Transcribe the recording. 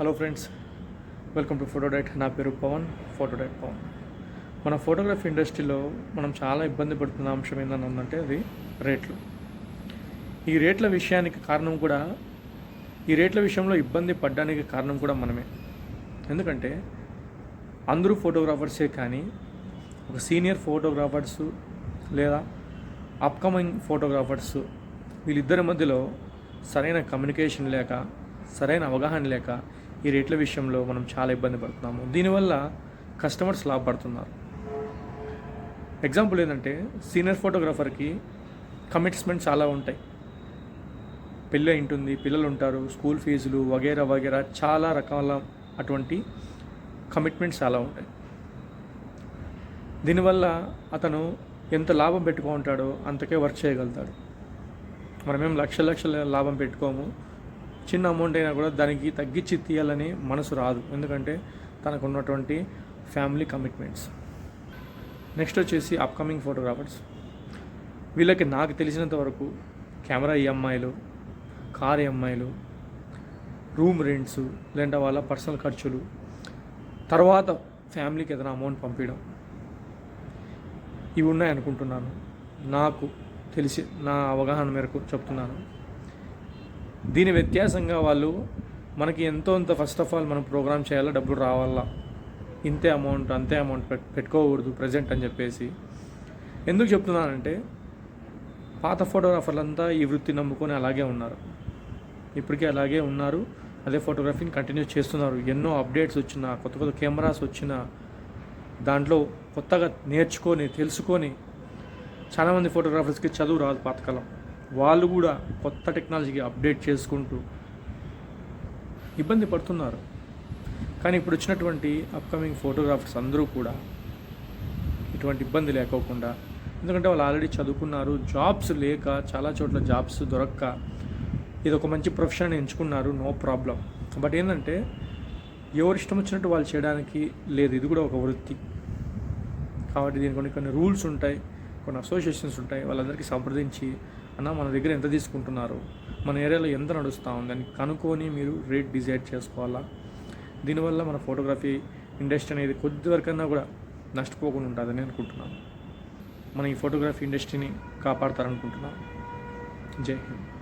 Hello friends welcome to photo diet నా పేరు Pawan photo diet Pawan. మన ఫోటోగ్రఫీ ఇండస్ట్రీలో మనం చాలా ఇబ్బంది పడుతున్న అంశం ఏంటంటే ఉందంటే అది రేట్లు. ఈ రేట్ల విషయానికి కారణం కూడా ఈ రేట్ల విషయంలో ఇబ్బంది పడడానికి కారణం కూడా మనమే. ఎందుకంటే అందరూ ఫోటోగ్రాఫర్సే కానీ ఒక సీనియర్ ఫోటోగ్రాఫర్స్ లేదా అప్కమింగ్ ఫోటోగ్రాఫర్స్ వీళ్ళిద్దరి మధ్యలో సరైన కమ్యూనికేషన్ లేక సరైన అవగాహన లేక ఈ రేట్ల విషయంలో మనం చాలా ఇబ్బంది పడుతున్నాము. దీనివల్ల కస్టమర్స్ లాభపడుతున్నారు. ఎగ్జాంపుల్ ఏంటంటే సీనియర్ ఫోటోగ్రాఫర్కి కమిట్స్మెంట్ చాలా ఉంటాయి. పెళ్ళి ఉంటుంది పిల్లలు ఉంటారు స్కూల్ ఫీజులు వగేరా వగేరా చాలా రకాల అటువంటి కమిట్మెంట్స్ చాలా ఉంటాయి. దీనివల్ల అతను ఎంత లాభం పెట్టుకుంటాడో అంతకే వర్క్ చేయగలుగుతాడు. మనమేం లక్ష లక్షల లాభం పెట్టుకోము. చిన్న అమౌంట్ అయినా కూడా దానికి తగ్గించి తీయాలని మనసు రాదు. ఎందుకంటే తనకు ఉన్నటువంటి ఫ్యామిలీ కమిట్మెంట్స్ నెక్స్ట్ వచ్చేసి అప్కమింగ్ ఫోటోగ్రాఫర్స్ వీళ్ళకి నాకు తెలిసినంత వరకు కెమెరా ఈఎంఐలు కార్ ఈఎంఐలు రూమ్ రెంట్స్ లేదంటే వాళ్ళ పర్సనల్ ఖర్చులు తర్వాత ఫ్యామిలీకి ఏదైనా అమౌంట్ పంపించడం. ఇవి ఉన్నాయి అనుకుంటున్నాను నాకు తెలిసి నా అవగాహన మేరకు చెప్తున్నాను. దీని వ్యత్యాసంగా వాళ్ళు మనకి ఎంతో అంత ఫస్ట్ ఆఫ్ ఆల్ మనం ప్రోగ్రామ్ చేయాలా డబ్బులు రావాలా? ఇంతే అమౌంట్ అంతే అమౌంట్ పెట్టుకోకూడదు ప్రజెంట్ అని చెప్పేసి. ఎందుకు చెప్తున్నానంటే పాత ఫోటోగ్రాఫర్లంతా ఈ వృత్తి నమ్ముకొని అలాగే ఉన్నారు. ఇప్పటికీ అలాగే ఉన్నారు. అదే ఫోటోగ్రఫీని కంటిన్యూ చేస్తున్నారు. ఎన్నో అప్డేట్స్ వచ్చినా కొత్త కొత్త కెమెరాస్ వచ్చినా దాంట్లో కొత్తగా నేర్చుకొని తెలుసుకొని చాలామంది ఫోటోగ్రాఫర్స్కి చదువు రాదు పాతకాలం. వాళ్ళు కూడా కొత్త టెక్నాలజీకి అప్డేట్ చేసుకుంటూ ఇబ్బంది పడుతున్నారు. కానీ ఇప్పుడు వచ్చినటువంటి అప్కమింగ్ ఫోటోగ్రాఫర్స్ అందరూ కూడా ఇటువంటి ఇబ్బంది లేకోకుండా ఎందుకంటే వాళ్ళు ఆల్రెడీ చదువుకున్నారు జాబ్స్ లేక చాలా చోట్ల జాబ్స్ దొరక్క ఇది ఒక మంచి ప్రొఫెషన్ ఎంచుకున్నారు నో ప్రాబ్లం బట్ ఏంటంటే ఎవరు ఇష్టం వచ్చినట్టు వాళ్ళు చేయడానికి లేదు ఇది కూడా ఒక వృత్తి. కాబట్టి దీనికి కొన్ని కొన్ని రూల్స్ ఉంటాయి కొన్ని అసోసియేషన్స్ ఉంటాయి వాళ్ళందరికీ సంప్రదించి అన్న మన దగ్గర ఎంత తీసుకుంటున్నారు? మన ఏరియాలో ఎంత నడుస్తూ ఉంది? అని కనుక్కొని మీరు రేట్ డిసైడ్ చేసుకోవాలా? దీనివల్ల మన ఫోటోగ్రఫీ ఇండస్ట్రీ అనేది కొద్ది వరకన్నా కూడా నష్టపోకుండా ఉంటుందని అనుకుంటున్నాను. మన ఈ ఫోటోగ్రఫీ ఇండస్ట్రీని కాపాడతారనుకుంటున్నాను. జై హింద్.